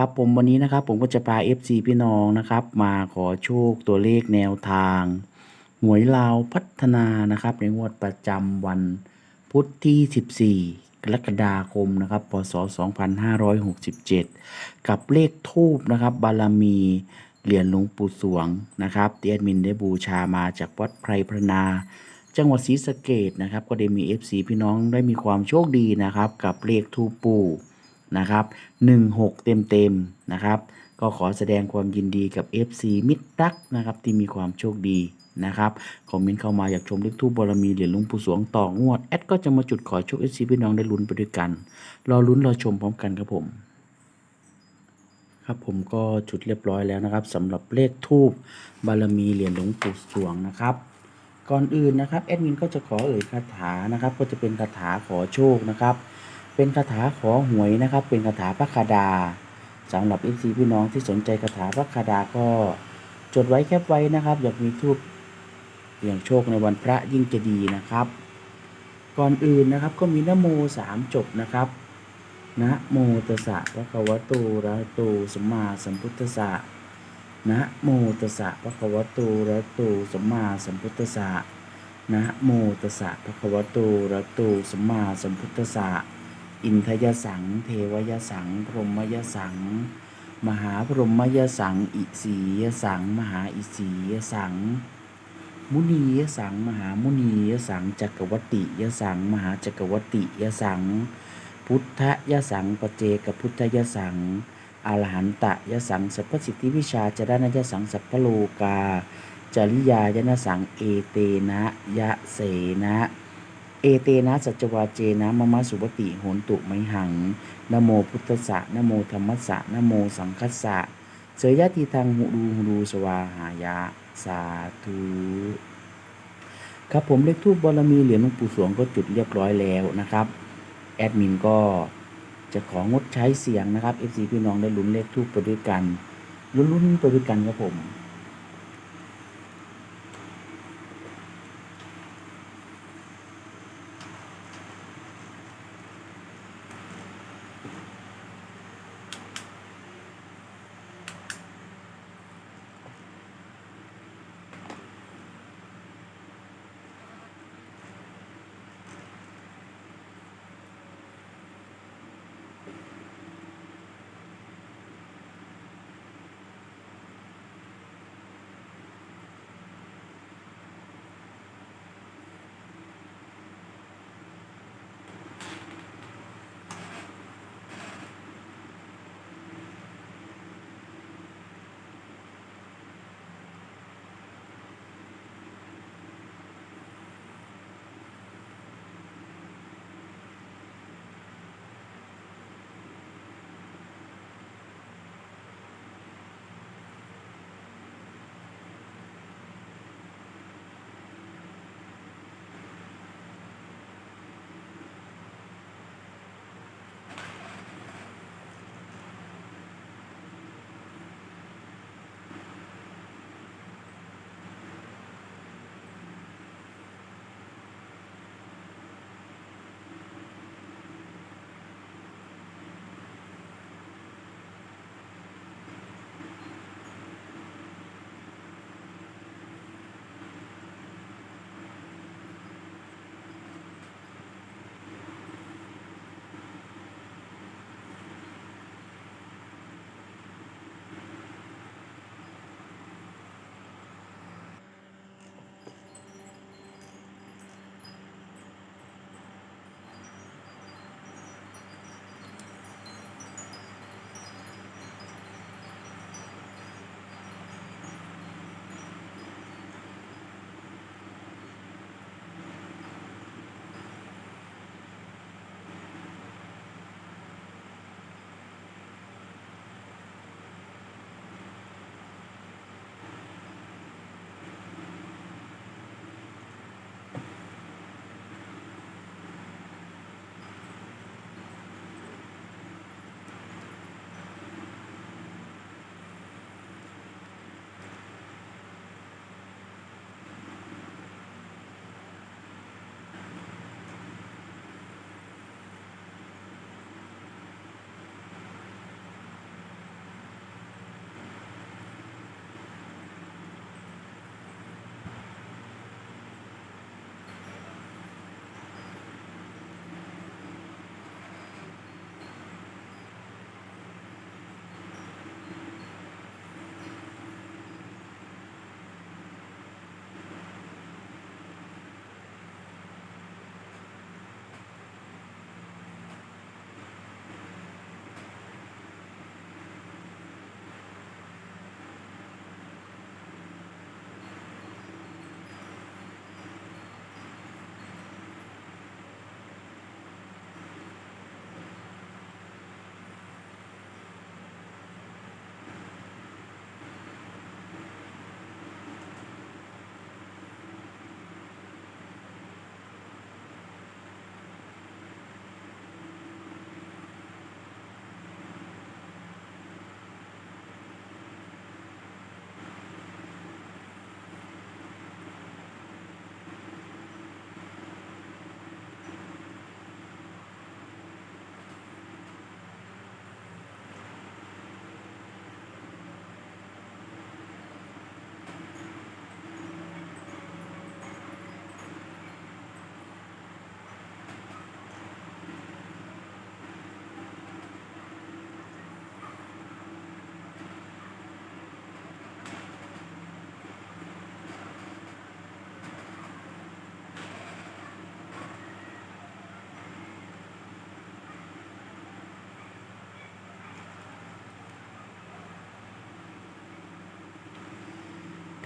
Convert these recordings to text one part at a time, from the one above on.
ครับผมวันนี้นะครับผมก็จะพา FC พี่น้องนะครับ มาขอโชคตัวเลขแนวทาง หวยลาวพัฒนานะครับ ในงวดประจำวันพุธที่ 14 กรกฎาคมนะครับพศ 2567 กับเลขทูบนะครับ บารมีเหรียญหลวงปู่สวงนะครับที่แอดมินได้บูชามาจากวัดไพรพระนาจังหวัดศรีสะเกดนะครับ ก็ได้มี FC พี่น้องได้มีความโชคดีนะครับ กับเลขทูปปู่ นะครับ 16 เต็มเต็มนะครับ ก็ขอแสดงความยินดีกับ FC มิตรรักนะครับ ที่มีความโชคดีนะครับคอมเมนต์เข้ามาอยากชมเลขทูปบารมีเหรียญหลวงปู่สวงต่องวด แอดก็จะมาจุดขอโชค FC พี่น้องได้ลุ้นไปด้วยกัน รอลุ้นรอชมพร้อมกันครับผม ครับผมก็จุดเรียบร้อยแล้วนะครับสำหรับเลขทูปบารมีเหรียญหลวงปู่สวงนะครับ ก่อนอื่นนะครับแอดมินก็จะขอเอ่ยคาถานะครับ ก็จะเป็นคาถาขอโชคนะครับ เป็นคาถาขอหวยนะครับ เป็นคาถาพระคาดาสำหรับเอฟซีพี่น้องที่สนใจคาถาพระคาดาก็จดไว้แคปไว้นะครับ อยากมีทูปเสี่ยงโชคในวันพระยิ่งจะดีนะครับ ก่อนอื่นนะครับก็มีนโมสามจบนะครับนะโมตัสสะภะคะวะโตระโตสัมมาสัมพุทธัสสะนะโมตัสสะภะคะวะโตระโตสัมมาสัมพุทธัสสะนะโมตัสสะภะคะวะโตระหะโตสัมมาสัมพุทธัสสะ อินทยสัง เทวยสัง พรหมยสัง มหาพรหมยสัง อิสียสัง มหาอิสียสัง มุนียสัง มหามุนียสัง จักรวติยสัง มหาจักรวติยสัง พุทธยสังปเจกพุทธยสังอรหันตยสังสัพพสิทธิวิชาจรณยสังสัพพโลกาจริยายนสังเอเตนะยะเสนะ เอเตนะสัจวาเจนะมะมะสุปติโหนตุไมหังนโมพุทธสะนโมธรรมสะนโมสังคัสสะเสยยะติทางหุรูหุรูสวาหายะ สาธุครับผมเลขทูปบารมีเหรียญหลวงปู่สวงก็จุดเรียบร้อยแล้วนะครับ แอดมินก็จะของดใช้เสียงนะครับ FC พี่น้องได้ลุ้นเลขทูปไปด้วยกันลุ้นๆไปด้วยกันครับผม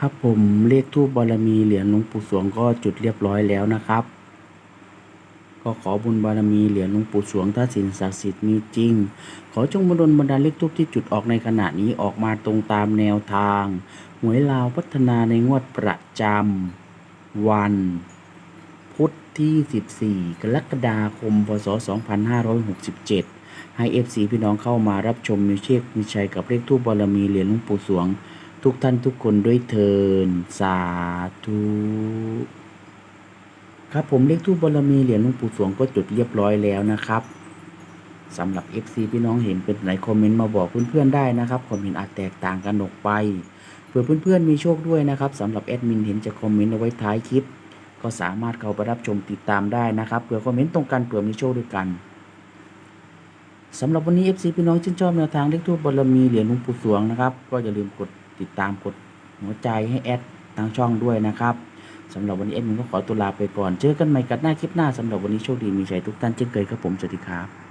ครับผมเลขทูปบารมีเหรียญหลวงปู่สวงก็จุดเรียบร้อยแล้วนะครับ ก็ขอบุญบารมีเหรียญหลวงปู่สวงถ้าสินศักดิ์สิทธิ์มีจริง ขอจงบดลบันดาลเลขทูปที่จุดออกในขณะนี้ออกมาตรงตามแนวทางหวยลาวพัฒนาในงวดประจำวัน พุธที่ 14 กรกฎาคม พศ 2567 ให้ FC พี่น้องเข้ามารับชมมีเชคมีชัยกับเลขทูปบารมีเหรียญหลวงปู่สวง ทุกท่านทุกคนด้วยเทินสาธุครับผมเลขทูปบารมีเหรียญหลวงปู่สวงก็จุดเรียบร้อยแล้วนะครับสำหรับ FC พี่น้องเห็นเป็นไหนคอมเมนต์มาบอกเพื่อนๆได้นะครับคอมเมนต์อาจแตกต่างกันออกไปเพื่อเพื่อนๆมีโชคด้วยนะครับสำหรับแอดมินเห็นจะคอมเมนต์เอาไว้ท้ายคลิป ก็สามารถเข้าไปรับชมติดตามได้นะครับเผื่อคอมเมนต์ตรงกันเผื่อมีโชคด้วยกันสำหรับวันนี้ FC พี่น้องชื่นชอบแนวทางเลขทูปบารมีเหรียญหลวงปู่สวงนะครับ ก็อย่าลืมกด ติดตามกดหัวใจให้แอดทางช่องด้วยนะครับสำหรับวันนี้แอดมินก็ขอตัวลาไปก่อน เจอกันใหม่กันหน้าคลิปหน้าสำหรับวันนี้โชคดีมีชัยทุกท่านเช่นเคยครับผมสวัสดีครับ